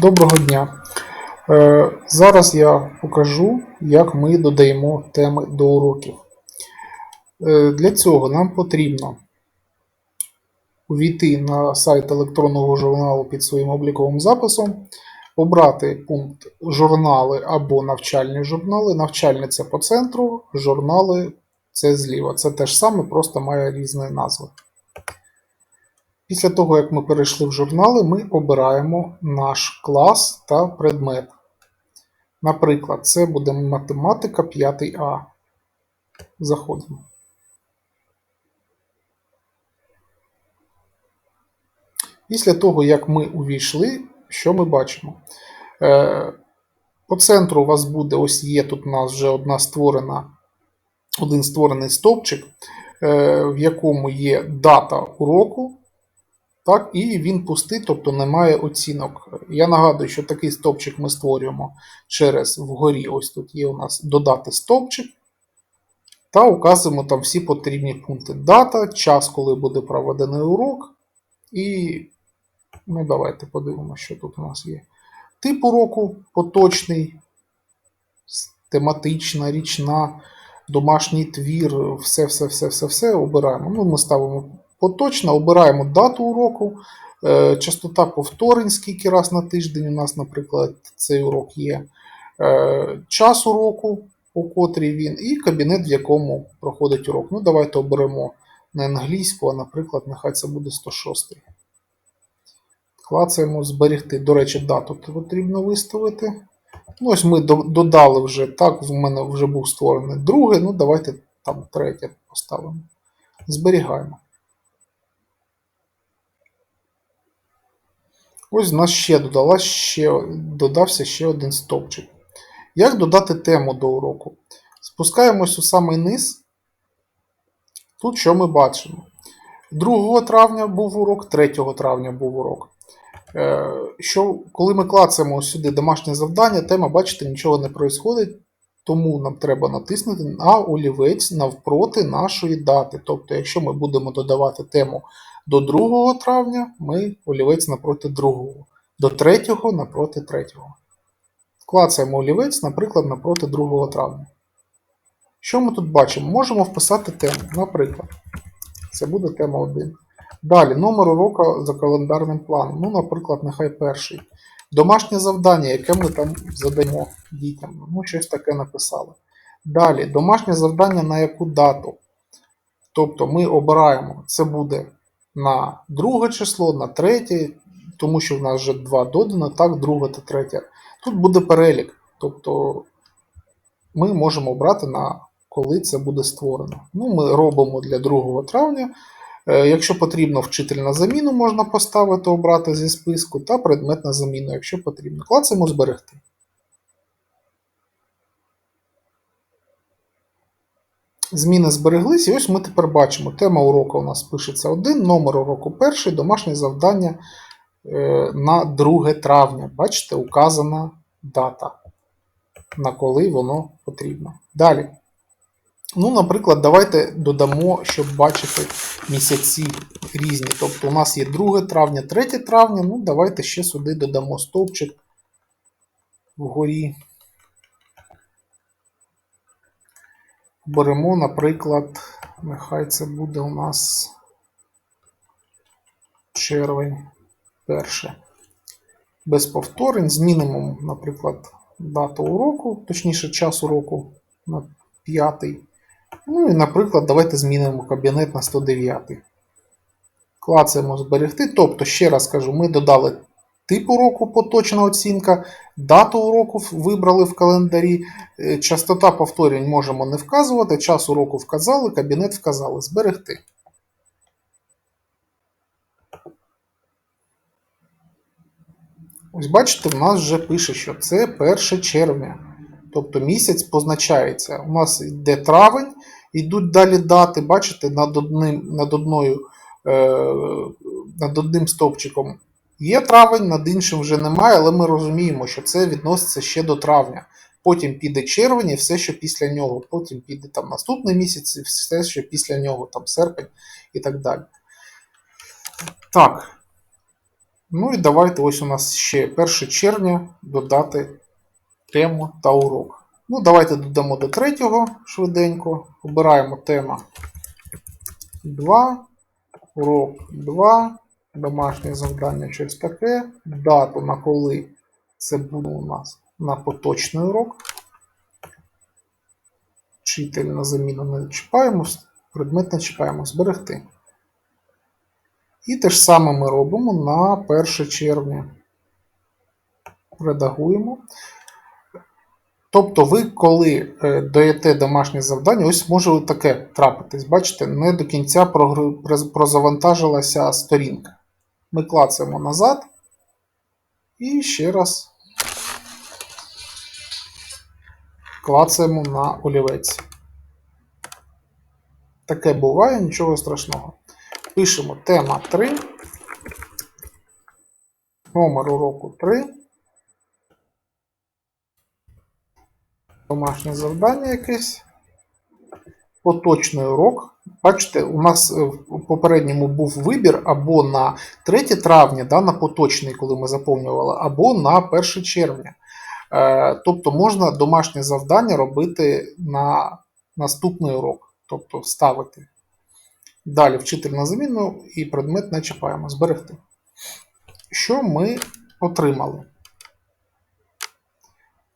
Доброго дня. Е, Зараз я покажу, як ми додаємо теми до уроків. Е, Для цього нам потрібно увійти на сайт електронного журналу під своїм обліковим записом, обрати пункт журнали або навчальні журнали. Навчальні це по центру, журнали це зліва. Це те ж саме, просто має різні назви. Після того, як ми перейшли в журнали, ми обираємо наш клас та предмет. Наприклад, це буде математика 5А. Заходимо. Після того, як ми увійшли, що ми бачимо? Е, По центру у вас буде ось є тут у нас вже одна створена, один створений стовпчик, е, в якому є дата уроку. Так, і він пустий, тобто немає оцінок. Я нагадую, що такий стовпчик ми створюємо через вгорі. Ось тут є у нас додати стовпчик. Та указуємо там всі потрібні пункти. Дата, час, коли буде проведений урок. І, ну, давайте подивимося, що тут у нас є. Тип уроку поточний, тематична, річна, домашній твір, все-все-все-все-все обираємо. Ну, Ми ставимо поточно, обираємо дату уроку, е, частота повторень, скільки раз на тиждень у нас, наприклад, цей урок є, е, час уроку, по котрій він, і кабінет, в якому проходить урок. Ну, давайте оберемо не англійську, а, наприклад, нехай це буде 106. Клацаємо зберегти. До речі, дату потрібно виставити. Ну, Ось ми додали вже, так, в мене вже був створений другий, ну давайте там третє поставимо. Зберігаємо. Ось в нас ще ще, додався ще один стовпчик. Як додати тему до уроку? Спускаємось у самий низ. Тут що ми бачимо? 2 травня був урок, 3 травня був урок. Е, Що, коли ми клацаємо сюди домашнє завдання, тема, бачите, нічого не відбувається, тому нам треба натиснути на олівець навпроти нашої дати. Тобто, якщо ми будемо додавати тему до 2 травня, ми олівець напроти 2, до 3 напроти 3. Клацаємо олівець, наприклад, напроти 2 травня. Що ми тут бачимо? Можемо вписати тему. Наприклад, це буде тема 1. Далі, номер уроку за календарним планом. Ну, наприклад, нехай перший. Домашнє завдання, яке ми там задаємо дітям. Ну, щось таке написали. Далі, домашнє завдання на яку дату. Тобто ми обираємо, це буде на друге число, на третє, тому що в нас вже два додано, так, друге та третє. Тут буде перелік. Тобто ми можемо обрати на коли це буде створено. Ну, Ми робимо для 2 травня. Е, Якщо потрібно вчитель на заміну, можна поставити, обрати зі списку, та предмет на заміну, якщо потрібно. Клацаємо зберегти. Зміни збереглись, і ось ми тепер бачимо, тема уроку у нас пишеться один, номер уроку перший, домашнє завдання е, на 2 травня. Бачите, указана дата, на коли воно потрібно. Далі. Ну, наприклад, давайте додамо, щоб бачити місяці різні. Тобто у нас є 2 травня, 3 травня. Ну, давайте ще сюди додамо стовпчик вгорі. Беремо, наприклад, нехай це буде у нас червень перше. Без повторень. Змінимо, наприклад, дату уроку, точніше, час уроку на 5. Ну і, наприклад, давайте змінимо кабінет на 109. Клацаємо зберегти. Тобто, ще раз кажу, ми додали тип уроку, поточна оцінка, дату уроку вибрали в календарі, е, частота повторень можемо не вказувати, час уроку вказали, кабінет вказали. Зберегти. Ось бачите, в нас вже пише, що це 1 червня. Тобто місяць позначається. У нас йде травень, йдуть далі дати, бачите, над одним, над одною, е, над одним стовпчиком є травень, над іншим вже немає, але ми розуміємо, що це відноситься ще до травня. Потім піде червень і все, що після нього. Потім піде там наступний місяць, і все, що після нього, там серпень і так далі. Так. Ну і давайте ось у нас ще 1 червня додати тему та урок. Ну, давайте додамо до третього швиденько. Обираємо тема 2, урок 2, домашнє завдання щось таке, дату на коли це буде у нас на поточний урок. Вчитель на заміну не чіпаємо, предмет не чіпаємо, зберегти. І те ж саме ми робимо на 1 червня. Редагуємо. Тобто, ви, коли е, даєте домашнє завдання, ось може таке трапитись. Бачите, не до кінця прозавантажилася сторінка. Ми клацаємо назад і ще раз клацаємо на олівець. Таке буває, нічого страшного. Пишемо тема 3, номер уроку 3. домашнє завдання якесь. Поточний урок. Бачите, у нас е, в попередньому був вибір або на 3 травня, да, на поточний, коли ми заповнювали, або на 1 червня. Е, тобто можна домашнє завдання робити на наступний урок, тобто ставити. Далі вчитель на заміну і предмет не чіпаємо. Зберегти. Що ми отримали?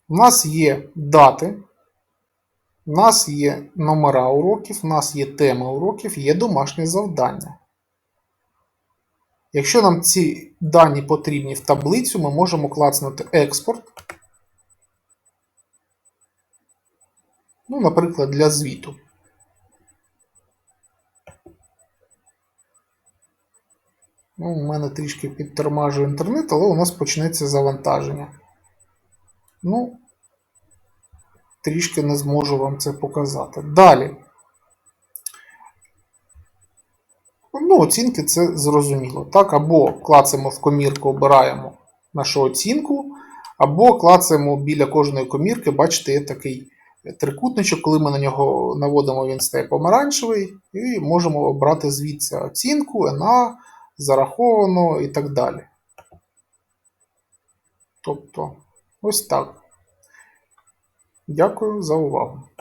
У нас є дати, у нас є номера уроків, у нас є тема уроків, є домашнє завдання. Якщо нам ці дані потрібні в таблицю, ми можемо клацнути експорт. Ну, наприклад, для звіту. Ну, у мене трішки підтормажує інтернет, але у нас почнеться завантаження. Ну, трішки не зможу вам це показати. Далі. Ну, оцінки це зрозуміло. Так, або клацаємо в комірку, обираємо нашу оцінку, або клацаємо біля кожної комірки, бачите, є такий трикутничок, коли ми на нього наводимо, він стає помаранчевий, і можемо обрати звідси оцінку, НА, зараховано і так далі. Тобто, ось так. Дякую за увагу.